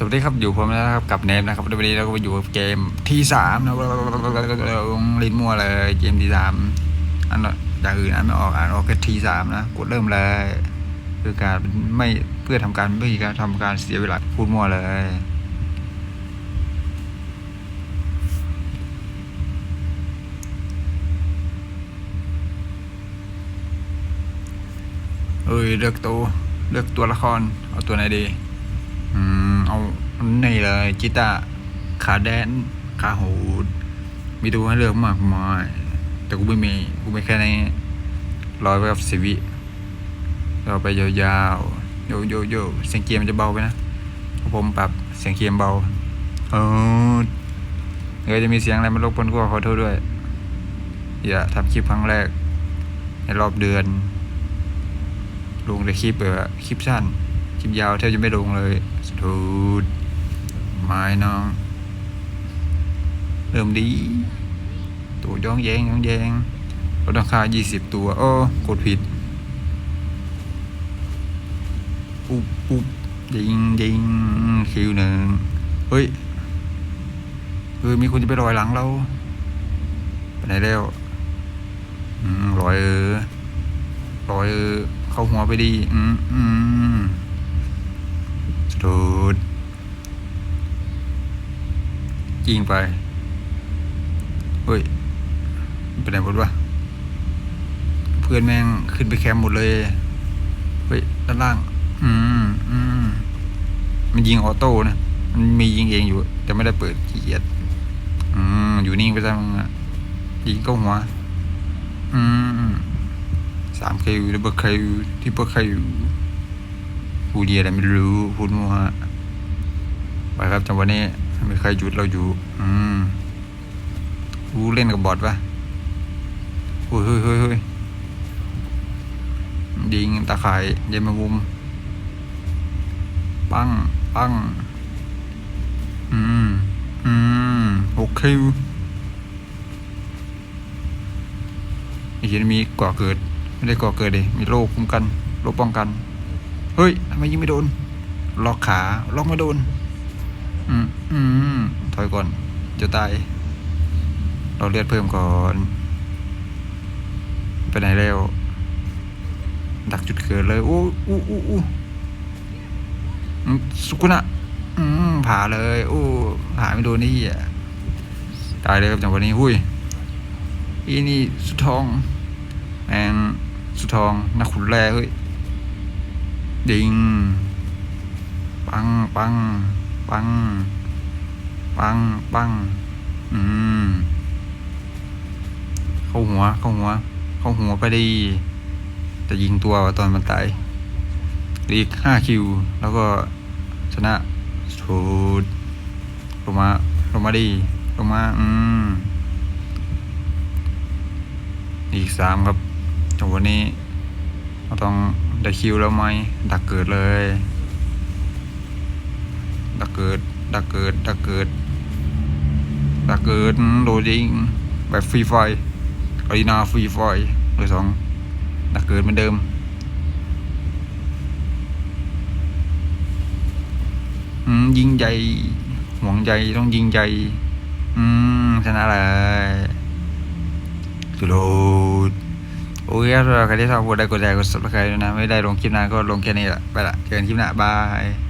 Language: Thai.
สวัสดีครับอยู่ผมนะครับกับเนมนะครับวันนี้เราก็ไปอยู่กับเกมที่สามนะลิ้นมัวเลยเกมที่สามอันอย่างอื่นอ่านไม่ออกอ่านออกแค่ทีสามนะกดเริ่มเลยคือการไม่เพื่อทำการไม่การทำการเสียเวลาพูดมัวเลยเอ้ยเลือกตัวเลือกตัวละครเอาตัวไหนดี นี่เลยจิตาขาแดนขาหูดมีตัวให้เลือกมากมาย แต่กูไม่มี กูไม่แค่นี้ร้อยไปกับสิวิเราไปยาวๆ โยโยโยเสียงเกียร์มันจะเบาไปนะ ผมปรับเสียงเกียร์เบาเออเดี๋ยวจะมีเสียงอะไรมารบกวนก็ขอโทษด้วย อย่าทำคลิปครั้งแรก ในรอบเดือน ลงแต่คลิปเออคลิปสั้น คลิปยาวแทบจะไม่ลงเลยสตูด ไม้น้อง เริ่มดี ตัวย่องแยงย่องแยงลดราคา 20 ตัว โอ้กดผิด ปุ๊บปุ๊บยิงยิงคิวหนึ่งเฮ้ยเออมีคนจะไปรอยหลังเรา ไปไหนแล้วอืมรอยเออรอยเออเข้าหัวไปดี อืมอืมสุด ยิงไปเฮ้ยไปไหนหมดวะเพื่อนแม่งขึ้นไปแคมป์หมดเลยเฮ้ยด้านล่าง อืมอืมมันยิงออโต้นะมันมียิงเองอยู่ แต่ไม่ได้เปิดขี้เกียจอืมอยู่นิ่งไปซะมึงอะยิงเข้าหัว อืมสามคิวดับเบิลคิวที่เบิลคิวพูดเดียอะไรไม่รู้พูดมัวไปครับจังหวะนี้ ไม่มีใครหยุดเราอยู่ อืมรู้เล่นกับบอทปะโอ้ยเฮ้ยเฮ้ยเฮ้ยยิงตาข่ายเย็นมามุม ปังปังอืม อืมโอเคไอ้เหี้ยมีก่อเกิด ไม่ได้ก่อเกิดดิมีโรคคุ้มกันโรคป้องกัน เฮ้ยทำไมยิงไม่โดน ล็อกขา ล็อกไม่โดน อืม อืม ถอยก่อน จะตาย เราเลือดเพิ่มก่อน ไปไหนแล้ว ดักจุดเกิดเลย อู้อู้อู้อู้สุกุนะอืมผ่าเลย อู้ผ่าไม่โดนนี่อะตายเลยครับจังหวะนี้ หุ้ย อีนี่สุดทองแมงสุดทองนักขุนแร่เฮ้ย ดิง ปัง ปัง ปัง ปังปังอืม เข้าหัว เข้าหัว เข้าหัวไปดี จะยิงตัวตอนมันตายอีกห้าคิว แล้วก็ชนะสูดลงมาลงมาดีลงมา อืม อีกสามครับจังหวะนี้เราต้องได้คิวแล้วไหม ดักเกิดเลย ดักเกิด ดักเกิด ดักเกิด ดักเกิดโดนยิงแบบฟรีไฟอารีนาฟรีไฟเลยสองดักเกิดเหมือนเดิมยิงใหญ่ห่วงใหญ่ต้องยิงใหญ่อืมชนะเลยสุดโลดโอเคครับใครที่ชอบกดไลค์กดแชร์กด subscribe ด้วยนะ ไม่ได้ลงคลิปหน้าก็ลงแค่นี้แหละ ไปละเจอกันคลิปหน้า บาย